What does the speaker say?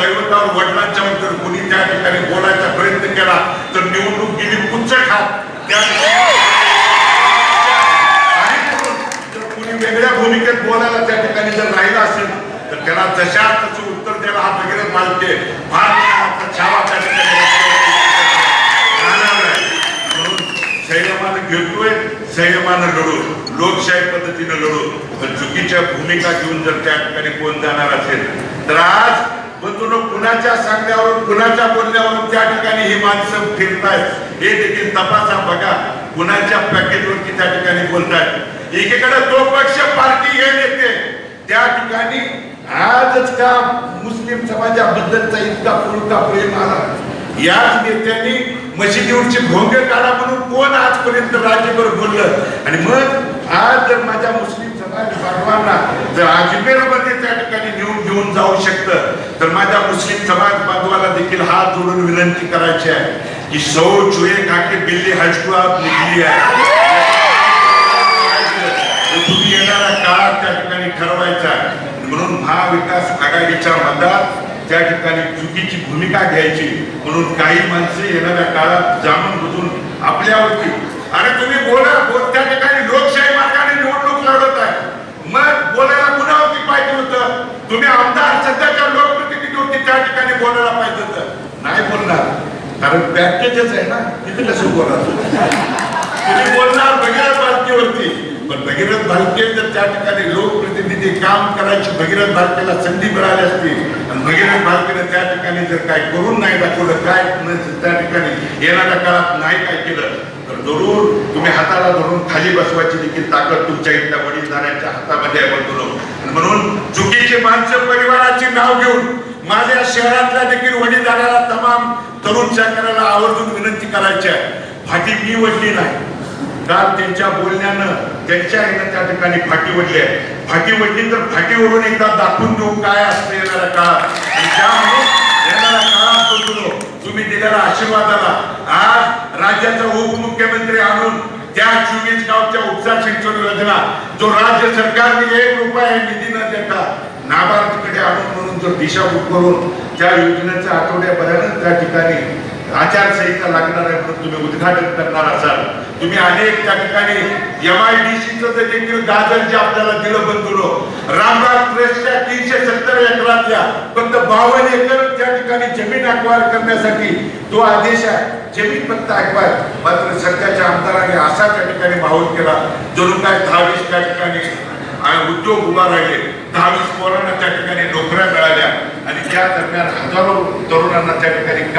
दैवतावर वडिलांच्या जर कोणी त्या ठिकाणी बोलायचा प्रयत्न केला तर निवडणूक गेली पुच्छ खात त्या जर कोणी वेगळ्या भूमिकेत बोलायला त्या ठिकाणी जर राहिला असेल तर त्याला जशा तसं उत्तर द्यायला हा वेगळे मालके. भारत छावा त्या संयमानं घेतोय संयमानं लढू. लोकशाही पद्धतीनं लढू. पण चुकीच्या भूमिका घेऊन जर त्या ठिकाणी कोण जाणार असेल तर आज बंधून कुणाच्या सांगण्यावरून कुणाच्या बोलण्यावरून त्या ठिकाणी ही माणसं फिरतायत? हे देखील तपासा बघा. कुणाच्या पॅकेजवरती त्या ठिकाणी बोलतायत? एकीकडे तो पक्ष पार्टी हे नेते. त्या ठिकाणी आजच का मुस्लिम समाजाबद्दलचा इतका पुरता प्रेम आला? याच नेत्यांनी मशिदीवरची भोंगे काढा म्हणून कोण आजपर्यंत राज्यभर बोललं? आणि मग आज जर माझ्या मुस्लिम समाज बांधवांना जर अजमेरमध्ये त्या ठिकाणी होऊन जाऊ शकतं. तर माझ्या मुस्लिम समाज बांधवाला देखील हात जोडून विनंती करायची आहे की सौ चुहे खाके बिल्ली हजकू आप निघली आहे. तुम्ही येणाऱ्या त्या ठिकाणी ठरवायचा म्हणून महाविकास आघाडीच्या मतात त्या ठिकाणी चुकीची भूमिका घ्यायची. म्हणून काही माणसे येणाऱ्या काळात जाणून बुजून आपल्यावरती आणि तुम्ही बोला बोल त्या ठिकाणी लोक मार्गाने निवडणूक लढत आहे मग बोलायला कुणावरती पाहिजे होतं तुम्ही आमदार सध्याच्या लोकप्रतिनिधीवरती त्या ठिकाणी बोलायला पाहिजे तर नाही बोलणार. कारण पॅकेजच आहे ना किती कसं बोलणार? तुम्ही बोलणार भगीरथ भारतीवरती. पण भगीरथ भारतीय जर त्या ठिकाणी लोकप्रतिनिधी काम करायची भगीरथ भारतीला संधी मिळाली असती आणि भगीरथ भारतीने त्या ठिकाणी जर काय करून नाही दाखवलं काय म्हणजे त्या ठिकाणी येणाऱ्या काळात नाही काय केलं तर जरूर तुम्ही हाताला धरून खाली बसवायची देखील ताकद तुमच्या इथल्या वडीलधाऱ्यांच्या हातामध्ये आहे बंधुनो. म्हणून चुकीची माणसं परिवाराची नाव घेऊन माझ्या शहरातल्या देखील वडीलधाऱ्याला तमाम तरुण शेतकऱ्याला आवर्जून विनंती करायची आहे. फाटी मी वडली नाही. काल त्यांच्या बोलण्यानं त्यांच्या यानं त्या ठिकाणी फाटी वडली आहे. फाटी वडली तर फाटीवरून एकदा दाखवून देऊ काय असतं येणाऱ्या काळात. आणि त्यामुळे येणाऱ्या काळात बघून तुम्ही दिलेल्या आशीर्वादाला आज राज्याचा उपमुख्यमंत्री आणून त्या चोवीस गावच्या उपचार शिक्षण योजना जो राज्य सरकारने एक रुपया निधी न देता नाबार्ड आणून दिशाभूत करून त्या योजनेच्या आठवड्यापर्यंत त्या ठिकाणी आचारसंहिता लागणार आहे म्हणून तुम्ही उद्घाटन करणार असाल. तुम्ही अनेक त्या ठिकाणी एम आय डी सीचं देखील गाजर जे आपल्याला दिलं बंधुलो रामबाग ट्रस्टच्या तीनशे सत्तर एकरातल्या फक्त बावन्न एकर त्या ठिकाणी जमीन अक्वायर करण्यासाठी तो आदेश आहे. जमीन फक्त अक्वायर मात्र सध्याच्या आमदाराने असा त्या ठिकाणी माहोल केला जणू काय दहावीस त्या ठिकाणी आणि उद्योग उभा राहिले. दहावीस पोरांना त्या ठिकाणी मिळाल्या. आणि त्या दरम्यान हजारो तरुणांना त्या ठिकाणी काम